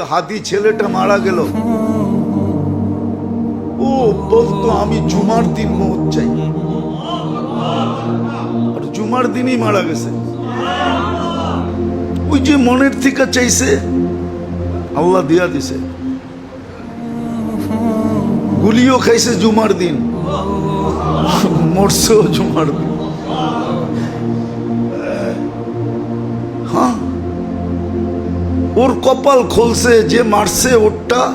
হাতি ছেলেটা মারা গেল। ও বলতো আমি জুমার দিন মত চাই। আর জুমার দিনই মারা গেছে। ওই যে মনের থেকে চাইছে, আল্লাহ দিয়া দিছে। গুলিও খাইছে জুমার দিন। মরছেও জুমার দিন। ওর কপাল খুলছে, যে মারছে ওরটা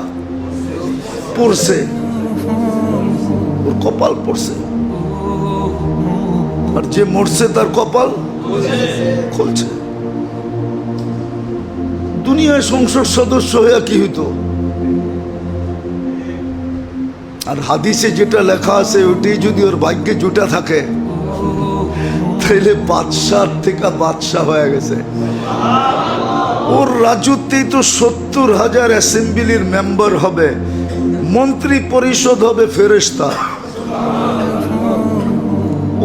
পড়ছে। ওর কপাল পড়ছে। আর যে মরছে তার কপাল খুলছে। দুনিয়ায় সংসদ সদস্য হয়ে কি হইতো? আর হাদিসে যেটা লেখা আছে ওটাই যদি ওর ভাগ্যে জুটা থাকে তাইলে বাদশাহ থেকে বাদশাহ হয়ে গেছে। ওর রাজত্বেই তো সত্তর হাজার অ্যাসেম্বলির মেম্বার হবে, মন্ত্রী পরিষদ হবে ফেরেস্তা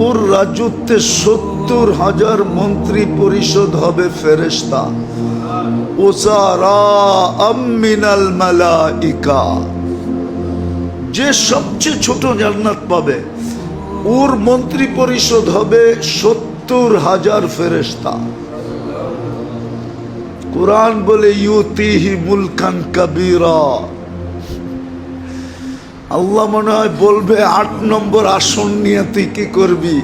ওর রাজত্বে সত্তর হাজার মন্ত্রী পরিষদ হবে ফেরেস্তা ওসারা আমিনাল যে সবচেয়ে ছোট জান্নাত পাবে ওর মন্ত্রী পরিষদ হবে সত্তর হাজার ফেরেস্তা কোরআন বলে, ইউতিহি মুলকান কাবিরা। আল্লাহ মনে হয় বলবে, আট নম্বর আসন নিয়ে তুই কি করবি?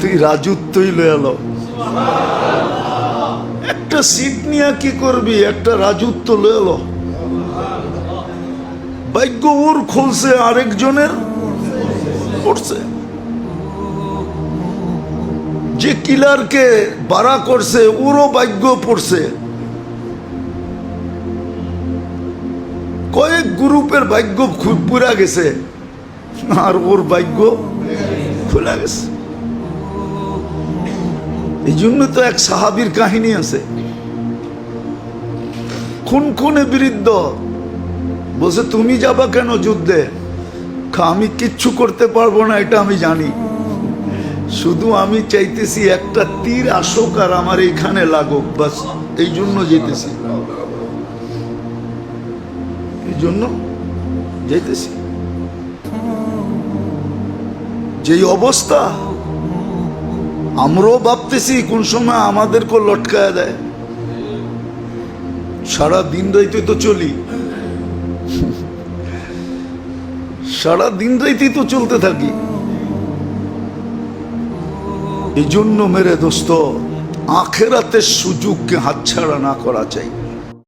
তুই রাজত্বই লয়াল একটা সিট নিয়ে কি করবি? একটা রাজত্ব লয়াল ভাগ্য ওর খুলছে আরেকজনের। করছে। যে কিলারকে বাড়া করছে, ওরও ভাগ্য পড়ছে। কয়েক গ্রুপের ভাগ্য পুরা গেছে, আর ওর ভাগ্য খোলা গেছে। এই জন্য তো এক সাহাবির কাহিনী আছে। খুন খুনে বিরুদ্ধ, বলছে, তুমি যাবা কেন যুদ্ধে? খা, আমি কিচ্ছু করতে পারব না এটা আমি জানি। শুধু আমি চাইতেছি একটা তীর আসুক আর আমার এইখানে লাগুক বাস এই জন্য যেতেছি। এই জন্য যেতেছি। যেই অবস্থা আমরাও ভাবতেছি কোন সময় আমাদেরকে লটকায় দেয়। সারা দিন রাইতে তো চলি। সারা দিন রাইতেই তো চলতে থাকি। এই জন্য মেরে দোস্ত, আখেরাতের সুযোগকে হাতছাড়া না করা চাই।